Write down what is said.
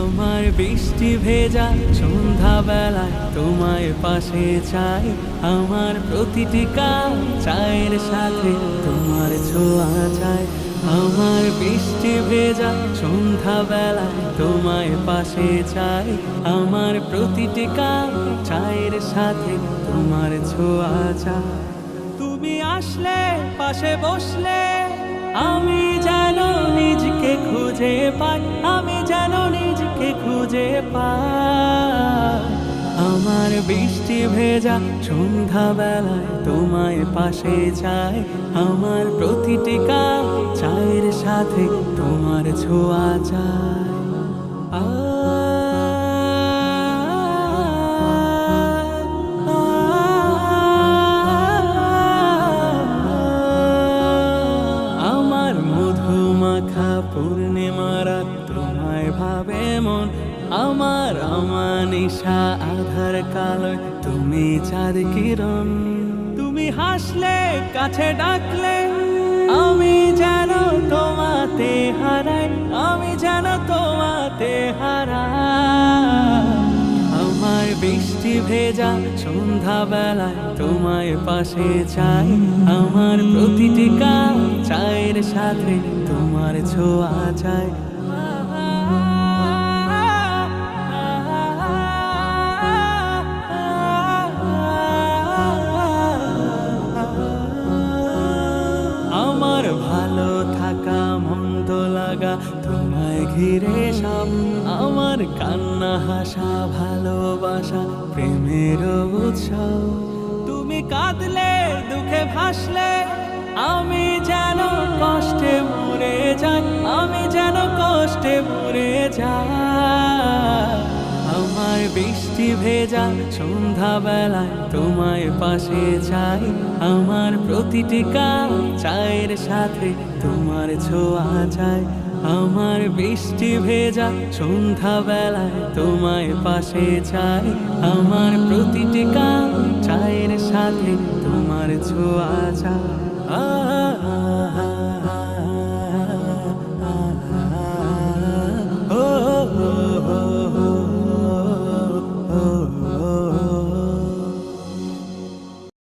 আমার বৃষ্টি ভেজা সন্ধ্যাবেলায় তোমায় পাশে চাই। আমার প্রতিটি কাজ চায়ের সাথে তোমার ছোঁয়া চাই। আমার বৃষ্টি ভেজা সন্ধ্যাবেলায় তোমায় পাশে চাই। আমার প্রতিটি কাজ চায়ের সাথে তোমার ছোঁয়া চাই। তুমি আসলে, পাশে বসলে, আমি যেন নিজকে খুঁজে পাই, আমি যেন নিজকে খুঁজে পাই। আমার বৃষ্টি ভেজা সন্ধ্যাবেলায় তোমায় পাশে চাই। আমার প্রতিটি চায়ের সাথে তোমার ছোঁয়া চাই আমার মধুমাখা পূর্ণিমা রাত তোমায় ভাবে মন। আমার আমানিশা আধার কালো, তুমি চাঁদ কিরণ। তুমি হাসলে, কাছে ডাকলে, আমি তোমাতে হারাই, আমি যেন তোমাতে হারাই। আমার বৃষ্টি ভেজা সন্ধ্যাবেলায় তোমায় পাশে চাই। আমার প্রতিটি কাজ চায়ের সাথে তোমার ছোঁয়া চাই। ভালো থাকা, মন্দ লাগা, তোমায় ঘিরে সব আমার কান্না, হাসা, ভালোবাসা, প্রেমের উৎসব। তুমি কাঁদলে, দুঃখে ভাসলে, আমি যেন কষ্টে মরে যাই, আমি যেন কষ্টে মরে যাই। বৃষ্টি ভেজা সন্ধ্যাবেলায় তোমায় পাশে চাই। আমার প্রতিটি কাজ চায়ের সাথে তোমার ছোঁয়া চাই। আমার বৃষ্টি ভেজা সন্ধ্যাবেলায় তোমায় পাশে চাই। আমার প্রতিটি কাজ চায়ের সাথে তোমার ছোঁয়া চাই। আ।